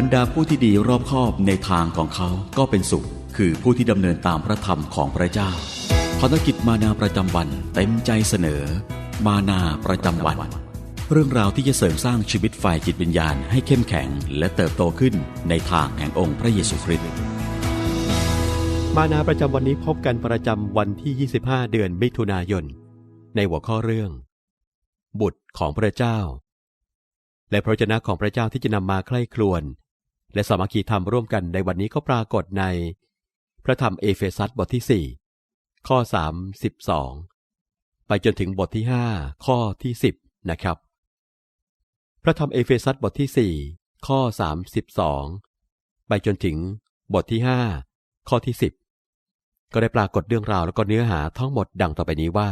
บรรดาผู้ที่ดีรอบคอบในทางของเขาก็เป็นสุข คือผู้ที่ดำเนินตามพระธรรมของพระเจ้าภารกิจมานาประจำวันเต็มใจเสนอ มานาประจำวัน เรื่องราวที่จะเสริมสร้างชีวิตฝ่ายจิตวิญญาณให้เข้มแข็ง และเติบโตขึ้นในทางแห่งองค์พระเยซูคริสต์มานาประจำวันนี้พบกันประจำวันที่ 25 เดือนมิถุนายน ในหัวข้อเรื่อง บุตรของพระเจ้า และพระเจ้าของพระเจ้าที่จะนำมาใคร่ครวญ และสามัคคีธรรมร่วมกันในวันนี้ก็ปรากฏใน พระธรรมเอเฟซัสบทที่ 4 ข้อ32ไปจนถึงบทที่ 5 ข้อที่ 10 นะครับ พระธรรมเอเฟซัสบทที่ 4 ข้อ 32 ไปจนถึงบทที่ 5 ข้อที่ 10 ก็ได้ปรากฏเรื่องราวแล้วก็เนื้อหาทั้งหมดดังต่อไปนี้ว่า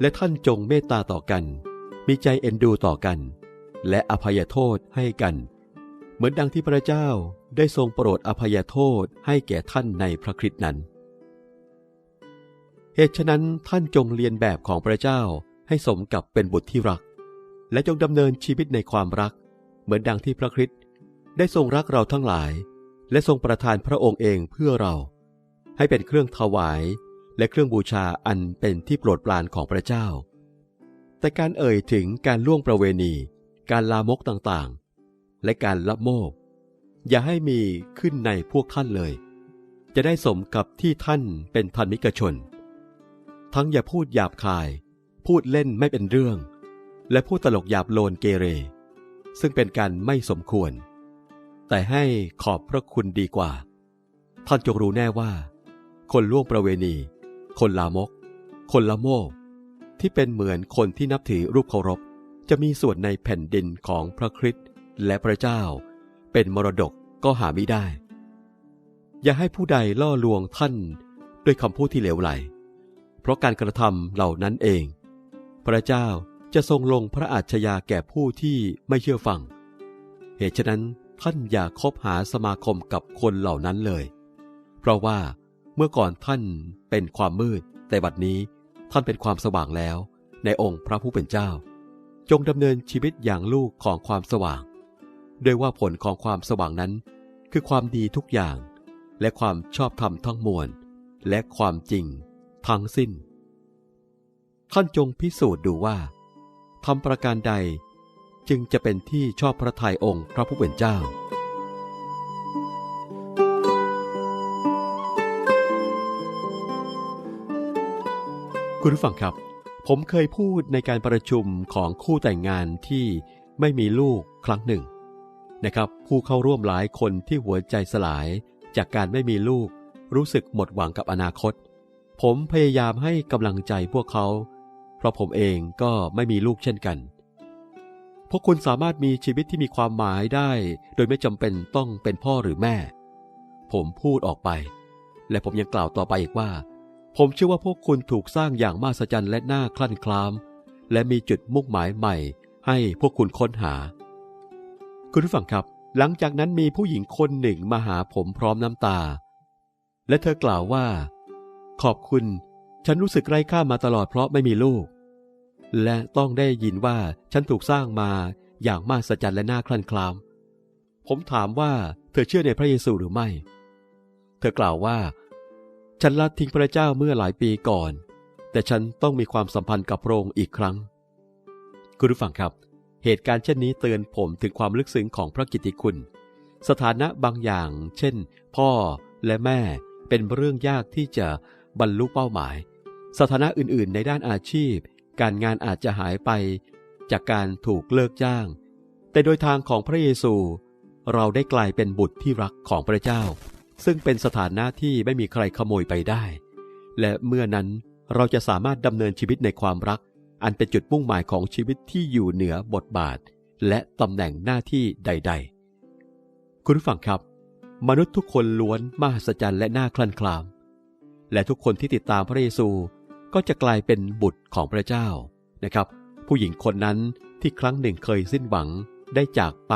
และท่านจงเมตตาต่อกัน มีใจเอ็นดูต่อกัน และอภัยโทษให้กัน เหมือนดังที่พระเจ้าได้ทรงโปรดอภัยโทษให้แก่ท่านในพระคริสต์นั้น เหตุฉะนั้นท่านจงเรียนแบบของพระเจ้าให้สมกับเป็นบุตรที่รัก และจงดำเนินชีวิตในความรัก เหมือนดังที่พระคริสต์ได้ทรงรักเราทั้งหลาย และทรงประทานพระองค์เองเพื่อเรา ให้เป็นเครื่องถวาย และเครื่องบูชาอันเป็นที่โปรดปรานของพระเจ้า แต่การเอ่ยถึงการล่วงประเวณี การลามกต่างๆ และการละโมบอย่าให้มีขึ้นในพวกท่านเลย จะได้สมกับที่ท่านเป็นธรรมิกชน ทั้งอย่าพูดหยาบคาย พูดเล่นไม่เป็นเรื่อง และพูดตลกหยาบโลนเกเร ซึ่งเป็นการไม่สมควร แต่ให้ขอบพระคุณดีกว่า ท่านจงรู้แน่ว่า คนล่วงประเวณี คนลามก คนละโมบที่เป็นเหมือนคนที่นับถือรูปเคารพ จะมีส่วนในแผ่นดินของพระคริสต์และพระเจ้า เป็นมรดกก็หาไม่ได้ อย่าให้ผู้ใดล่อลวงท่านด้วยคำพูดที่เหลวไหล เพราะการกระทำเหล่านั้นเอง พระเจ้าจะทรงลงพระอาชญาแก่ผู้ที่ไม่เชื่อฟัง เหตุฉะนั้นท่านอย่าคบหาสมาคมกับคนเหล่านั้นเลย เพราะว่า เมื่อก่อนท่านเป็นความมืด แต่บัดนี้ท่านเป็นความสว่างแล้ว ในองค์พระผู้เป็นเจ้า จงดำเนินชีวิตอย่างลูกของความสว่าง โดยว่าผลของความสว่างนั้น คือความดีทุกอย่าง และความชอบธรรมทั้งมวล และความจริง ทั้งสิ้น ท่านจงพิสูจน์ดูว่าทำประการใดจึงจะเป็นที่ชอบพระทัยองค์พระผู้เป็นเจ้า คุณผู้ฟังครับ ผมเคยพูดในการประชุมของคู่แต่งงานที่ไม่มีลูกครั้งหนึ่ง นะครับ ผู้เข้าร่วมหลายคนที่หัวใจสลาย จากการไม่มีลูก รู้สึกหมดหวังกับอนาคต ผมพยายามให้กำลังใจพวกเขา เพราะผมเองก็ไม่มีลูกเช่นกัน พวกคุณสามารถมีชีวิตที่มีความหมายได้ โดยไม่จำเป็นต้องเป็นพ่อหรือแม่ ผมพูดออกไป และผมยังกล่าวต่อไปอีกว่า ผมเชื่อว่าพวกคุณถูกสร้างอย่างมหัศจรรย์และน่าคลั่นคลาม และมีจุดมุ่งหมายใหม่ ให้พวกคุณค้นหา คุณผู้ฟังครับ หลังจากนั้นมีผู้หญิงคนหนึ่งมาหาผมพร้อมน้ำตา และเธอกล่าวว่า ขอบคุณ ฉันรู้สึกไร้ค่ามาตลอดเพราะไม่มีลูก และต้องได้ยินว่าฉันถูกสร้างมาอย่างมหัศจรรย์และน่าคลั่นคลาม ผมถามว่าเธอเชื่อในพระเยซูหรือไม่ เธอกล่าวว่า ฉันละทิ้งพระเจ้าเมื่อหลายปีก่อน แต่ฉันต้องมีความสัมพันธ์กับพระองค์อีกครั้ง คุณผู้ฟังครับ เหตุการณ์เช่นนี้เตือนผมถึงความลึกซึ้งของพระกิตติคุณ สถานะบางอย่าง เช่น พ่อและแม่เป็นเรื่องยากที่จะบรรลุเป้าหมาย สถานะอื่นๆ ในด้านอาชีพ การงานอาจจะหายไป จากการถูกเลิกจ้าง แต่โดยทางของพระเยซู เราได้กลายเป็นบุตรที่รักของพระเจ้า ซึ่งเป็นสถานะที่ไม่มีใครขโมยไปได้ และเมื่อนั้นเราจะสามารถดำเนินชีวิตในความรัก อันเป็นจุดมุ่งหมายของชีวิตที่อยู่เหนือบทบาท และตำแหน่งหน้าที่ใด ๆ คุณผู้ฟังครับ มนุษย์ทุกคนล้วนมหัศจรรย์และน่าคลั่นคลาม และทุกคนที่ติดตามพระเยซูก็จะกลายเป็นบุตรของพระเจ้านะครับ ผู้หญิงคนนั้นที่ครั้งหนึ่งเคยสิ้นหวังได้จากไป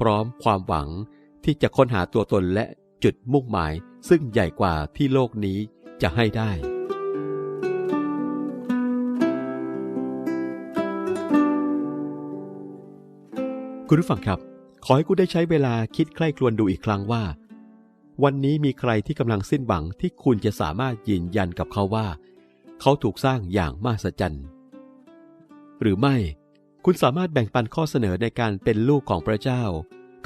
พร้อมความหวังที่จะค้นหาตัวตนและ จุดมุ่งหมายซึ่งใหญ่กว่าที่โลกนี้จะให้ได้ คุณผู้ฟังครับ ขอให้คุณได้ใช้เวลาคิดใคร่ครวญดูอีกครั้งว่า วันนี้มีใครที่กำลังสิ้นหวังที่คุณจะสามารถยืนยันกับเขาว่า เขาถูกสร้างอย่างมหัศจรรย์ หรือไม่คุณสามารถแบ่งปันข้อเสนอในการเป็นลูกของพระเจ้า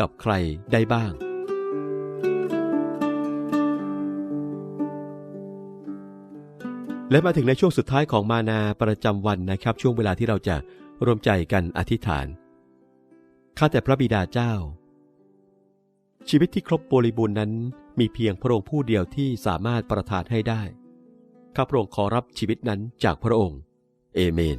กับใครได้บ้าง และมาถึงในช่วงสุดท้ายของมานาประจำวันนะครับ ช่วงเวลาที่เราจะรวมใจกันอธิษฐาน ข้าแต่พระบิดาเจ้า ชีวิตที่ครบบริบูรณ์นั้น มีเพียงพระองค์ผู้เดียวที่สามารถประทานให้ได้ ข้าพระองค์ขอรับชีวิตนั้นจากพระองค์ เอเมน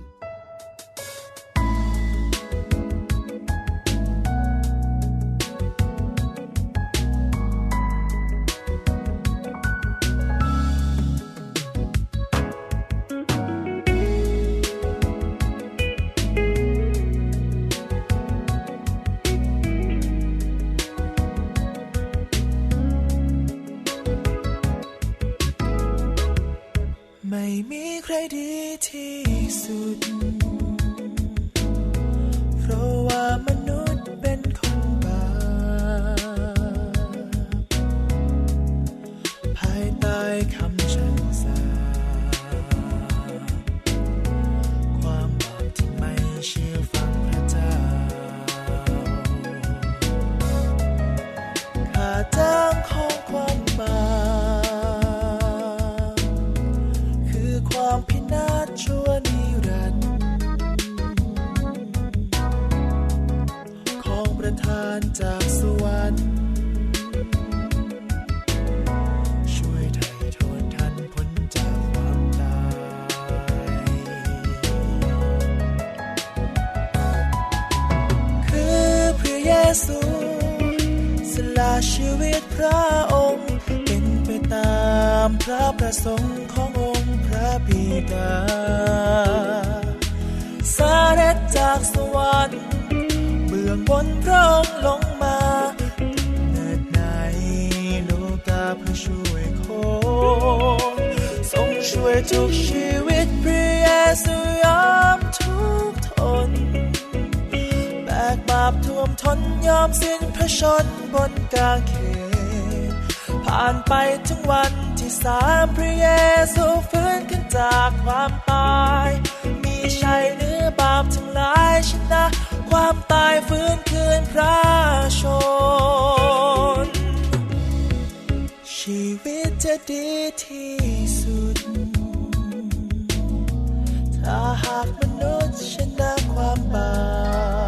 ชั่วนิรันดร์ของประทานจากสวรรค์ช่วยไถ่โทษท่านพ้นจากความตายคือพระเยซูสละชีวิตพระองค์ ตามพระประสงค์ขององค์พระบิดา สาเด็จจากสวรรค์เบื้องบนพระองค์ลงมาเนิดในโลกาเพื่อช่วยคนทรงช่วยทุกชีวิตพระเยซูยอมทุกทนแบกบาปท่วมทนยอมสิ้นพระชนบนกางเขน ผ่านไปถึงวันที่สามพระเยซูฟื้นขึ้นจากความตาย มีชัยเหนือบาปทั้งหลายชนะ ความตายฟื้นคืนพระชน ชีวิตจะดีที่สุด ถ้าหากมนุษย์ชนะความบาป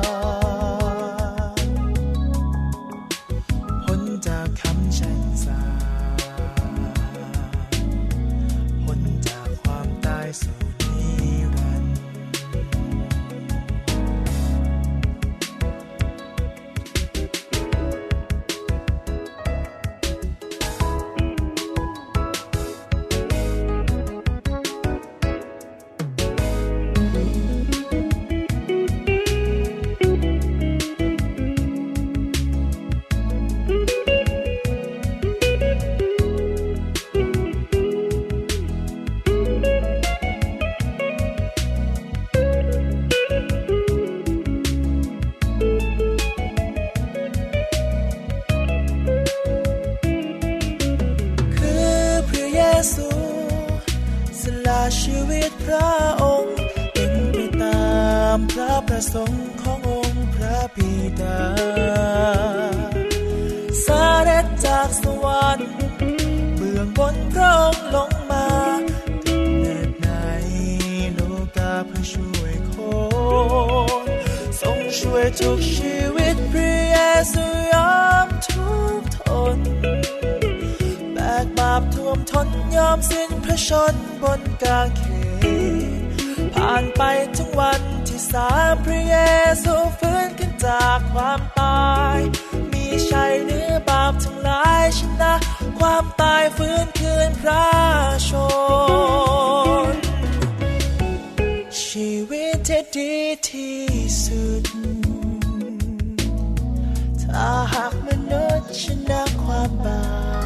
พระองค์เป็นไปตามพระประสงค์ขององค์พระบิดา สาเด็จจากสวรรค์เบื้องบนพระองค์ลงมาเนิดในโลกาเพื่อช่วยคนทรงช่วยทุกชีวิตพระเยซูยอมทุกทนแบกบาปท่วมทนยอมสิ้นพระชนบนกางเข ผ่านไปถึงวันที่สามพระเยซูฟื้นขึ้นจากความตาย มีชัยเหนือบาปทั้งหลายชนะ ความตายฟื้นคืนพระชน ชีวิตที่ดีที่สุด ถ้าหากมนุษย์ชนะความบาป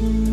Mm-hmm.